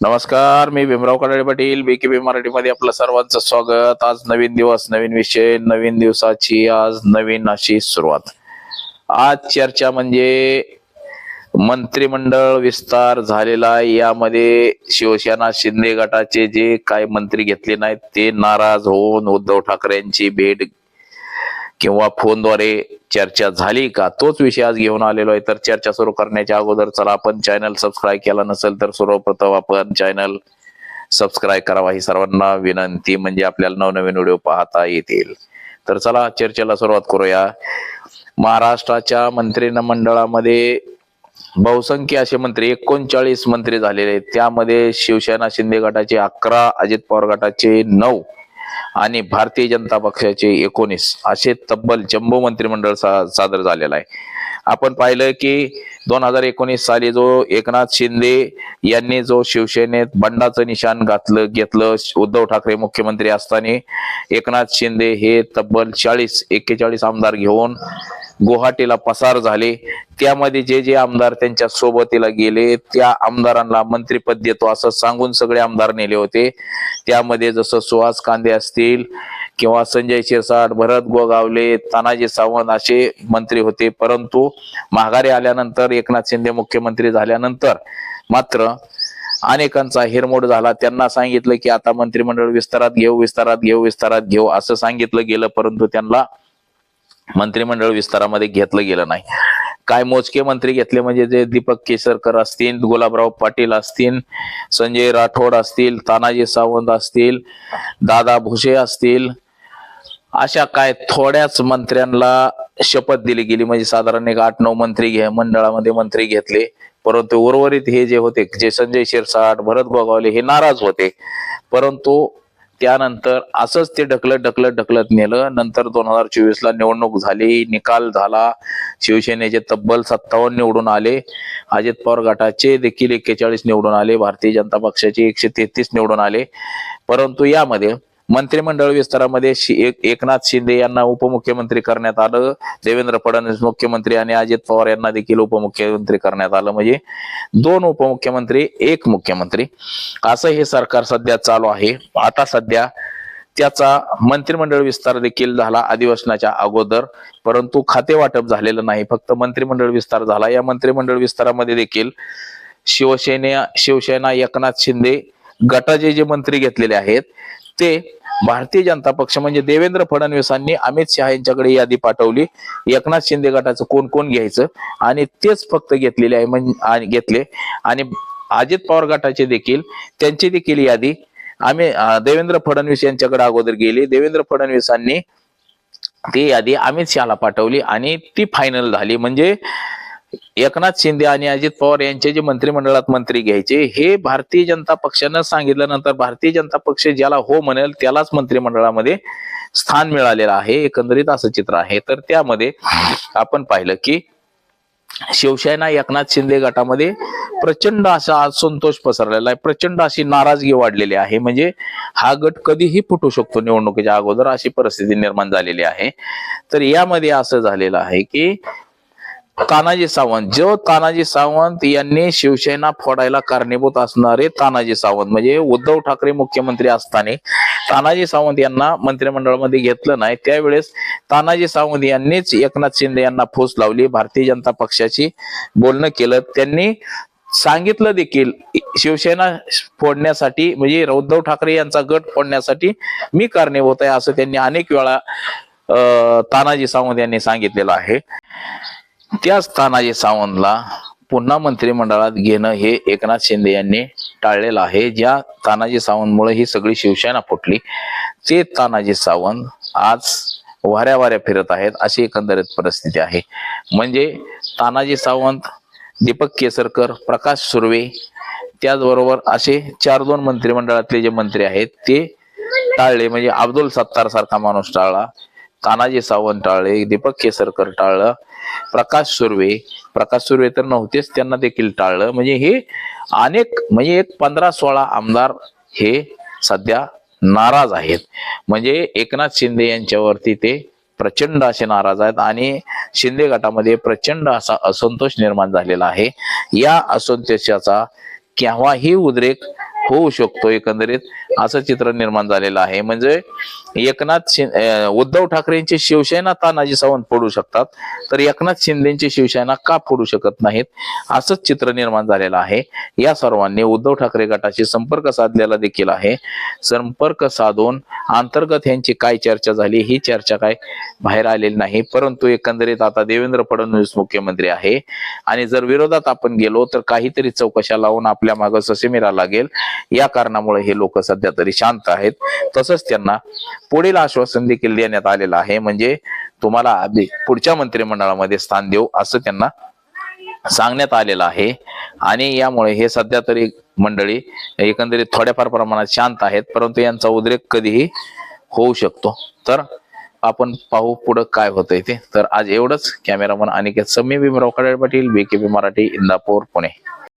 नमस्कार मी भीमराव कडाडे पाटील बीकेबी मराठीमध्ये आपलं सर्वांचं स्वागत. आज नवीन दिवस नवीन विषय नवीन दिवसाची आज नवीन अशी सुरुवात. आज चर्चा म्हणजे मंत्रिमंडळ विस्तार झालेला आहे. यामध्ये शिवसेना शिंदे गटाचे जे काय मंत्री घेतले नाहीत ते नाराज होऊन उद्धव ठाकरेंची भेट किंवा फोनद्वारे चर्चा झाली का? तोच विषय आज घेऊन आलेलो आहे. तर चर्चा सुरू करण्याच्या अगोदर चला आपण चॅनल सबस्क्राईब केला नसेल तर सर्वप्रथम आपण चॅनल सबस्क्राईब करावा ही सर्वांना विनंती. म्हणजे आपल्याला नवनवीन व्हिडिओ पाहता येतील. तर चला चर्चेला सुरुवात करूया. महाराष्ट्राच्या मंत्रिमंडळामध्ये बहुसंख्य असे मंत्री एकोणचाळीस मंत्री झालेले आहेत. त्यामध्ये शिवसेना शिंदे गटाचे अकरा अजित पवार गटाचे नऊ. आणि भारतीय जनता पक्षाचे एकोणीस असे तब्बल जम्बो मंत्रिमंडळ सा- सादर झालेलं आहे. आपण पाहिलं की दोन हजार एकोणीस साली जो एकनाथ शिंदे यांनी जो शिवसेनेत बंडाचं निशाण घातलं घेतलं उद्धव ठाकरे मुख्यमंत्री असताना एकनाथ शिंदे हे तब्बल चाळीस एक्केचाळीस आमदार घेऊन गुवाहाटीला पसार झाले. त्यामध्ये जे जे आमदार त्यांच्या सोबतीला गेले त्या आमदारांना मंत्रीपद देतो असं सांगून सगळे आमदार नेले होते. त्यामध्ये जसं सुहास कांदे असतील किंवा संजय शिरसाट भरत गोगावले तानाजी सावंत असे मंत्री होते. परंतु माघारी आल्यानंतर एकनाथ शिंदे मुख्यमंत्री झाल्यानंतर मात्र अनेकांचा हिरमोड झाला. त्यांना सांगितलं की आता मंत्रिमंडळ विस्तारात घेऊ विस्तारात घेऊ विस्तारात घेऊ असं सांगितलं गेलं. परंतु त्यांना मंत्रिमंडळ विस्तारामध्ये घेतलं गेलं नाही. काय मोजके मंत्री घेतले म्हणजे जे दीपक केसरकर असतील गुलाबराव पाटील असतील संजय राठोड असतील तानाजी सावंत असतील दादा भुसे असतील अशा काय थोड्याच मंत्र्यांना शपथ दिली गेली. म्हणजे साधारण एक आठ नऊ मंत्री घे मंडळामध्ये मंत्री घेतले. परंतु उर्वरित हे जे होते जे संजय शिरसाट भरत गोगावले हे नाराज होते. परंतु त्यानंतर असंच ते ढकलत ढकलत ढकलत नेलं. नंतर दोन हजार चोवीस ला निवडणूक झाली. निकाल झाला. शिवसेनेचे तब्बल सत्तावन्न निवडून आले. अजित पवार गटाचे देखील एक्केचाळीस निवडून आले. भारतीय जनता पक्षाचे एकशे तेहतीस निवडून आले. परंतु यामध्ये मंत्रिमंडळ विस्तारामध्ये एक- एकनाथ शिंदे यांना उपमुख्यमंत्री करण्यात आलं. देवेंद्र फडणवीस मुख्यमंत्री आणि अजित पवार यांना देखील उपमुख्यमंत्री करण्यात आलं. म्हणजे दोन उपमुख्यमंत्री एक मुख्यमंत्री. असं हे सरकार सध्या चालू आहे. आता सध्या त्याचा मंत्रिमंडळ विस्तार देखील झाला अधिवेशनाच्या अगोदर. परंतु खाते वाटप झालेलं नाही. फक्त मंत्रिमंडळ विस्तार झाला. या मंत्रिमंडळ विस्तारामध्ये देखील शिवसेने शिवसेना एकनाथ शिंदे गटाचे जे मंत्री घेतलेले आहेत ते भारतीय जनता पक्ष म्हणजे देवेंद्र फडणवीसांनी अमित शहा यांच्याकडे यादी पाठवली. एकनाथ शिंदे गटाचं कोण कोण घ्यायचं? आणि तेच फक्त घेतलेले आहे म्हणजे आणि घेतले. आणि अजित पवार गटाचे देखील त्यांची देखील यादी. आम्ही देवेंद्र फडणवीस यांच्याकडे अगोदर गेली. देवेंद्र फडणवीसांनी ती यादी अमित शहाला पाठवली आणि ती फायनल झाली. म्हणजे एकनाथ शिंदे आणि अजित पवार यांचे जे मंत्रिमंडळात मंत्री घ्यायचे हे भारतीय जनता पक्षानं सांगितल्यानंतर भारतीय जनता पक्ष ज्याला हो म्हणेल त्यालाच मंत्रिमंडळामध्ये स्थान मिळालेलं आहे एकंदरीत असं चित्र आहे. तर त्यामध्ये आपण पाहिलं की शिवसेना एकनाथ शिंदे गटामध्ये प्रचंड असा असंतोष पसरलेला आहे प्रचंड अशी नाराजगी वाढलेली आहे. म्हणजे हा गट कधीही फुटू शकतो निवडणुकीच्या अगोदर अशी परिस्थिती निर्माण झालेली आहे. तर यामध्ये असं झालेलं आहे की तानाजी सावंत. जो तानाजी सावंत यांनी शिवसेना फोडायला कारणीभूत असणारे तानाजी सावंत. म्हणजे उद्धव ठाकरे मुख्यमंत्री असताना तानाजी सावंत यांना मंत्रिमंडळामध्ये घेतलं नाही. त्यावेळेस तानाजी सावंत यांनीच एकनाथ शिंदे यांना फूस लावली. भारतीय जनता पक्षाची बोलणं केलं. त्यांनी सांगितलं देखील शिवसेना फोडण्यासाठी म्हणजे उद्धव ठाकरे यांचा गट फोडण्यासाठी मी कारणीभूत आहे असं त्यांनी अनेक वेळा तानाजी सावंत यांनी सांगितलेलं आहे. त्याच तानाजी सावंतला पुन्हा मंत्रिमंडळात घेणं हे एकनाथ शिंदे यांनी टाळलेलं आहे. ज्या तानाजी सावंतमुळे ही सगळी शिवसेना फुटली ते तानाजी सावंत आज वाऱ्या वाऱ्या फिरत आहेत अशी एकंदरीत परिस्थिती आहे. म्हणजे तानाजी सावंत दीपक केसरकर प्रकाश सुर्वे त्याचबरोबर असे चार दोन मंत्रिमंडळातले जे मंत्री आहेत ते टाळले. म्हणजे अब्दुल सत्तार सारखा माणूस टाळला. तानाजी सावंत टाळले दीपक केसरकर टाळलं प्रकाश सुर्वे. प्रकाश सुर्वे तर नव्हतेच त्यांना देखील टाळलं. म्हणजे हे अनेक म्हणजे एक पंधरा सोळा आमदार हे सध्या नाराज आहेत. म्हणजे एकनाथ शिंदे यांच्यावरती ते प्रचंड असे नाराज आहेत आणि शिंदे गटामध्ये प्रचंड असा असंतोष निर्माण झालेला आहे. या असंतोषाचा केव्हाही उद्रेक होऊ शकतो एकंदरीत. असं चित्र निर्माण झालेलं आहे. म्हणजे एकनाथ शिंदे उद्धव ठाकरेंची शिवसेना तानाजी सावंत पडू शकतात. तर एकनाथ शिंदेची शिवसेना का फोडू शकत नाहीत? असंच चित्र निर्माण झालेलं आहे. या सर्वांनी उद्धव ठाकरे गटाशी संपर्क साधलेला देखील आहे. संपर्क साधून अंतर्गत यांची काय चर्चा झाली ही चर्चा काय बाहेर आलेली नाही. परंतु एकंदरीत आता देवेंद्र फडणवीस मुख्यमंत्री आहे. आणि जर विरोधात आपण गेलो तर काहीतरी चौकशा लावून आपल्या मागं ससेमिरा लागेल. या कारणामुळे हे लोक सध्या तरी शांत आहेत. तसंच त्यांना पुढील आश्वासन देखील देण्यात आलेलं आहे. म्हणजे तुम्हाला पुढच्या मंत्रिमंडळामध्ये स्थान देऊ असं त्यांना सांगण्यात आलेलं आहे. आणि यामुळे हे सध्या तरी मंडळी एकंदरीत थोड्याफार प्रमाणात शांत आहेत. परंतु यांचा उद्रेक कधीही होऊ शकतो. तर आपण पाहू पुढं काय होतंय ते. तर आज एवढंच. कॅमेरामन अनिकेत सम्य भीमराव खडाळे पाटील बीकेबी मराठी इंदापूर पुणे.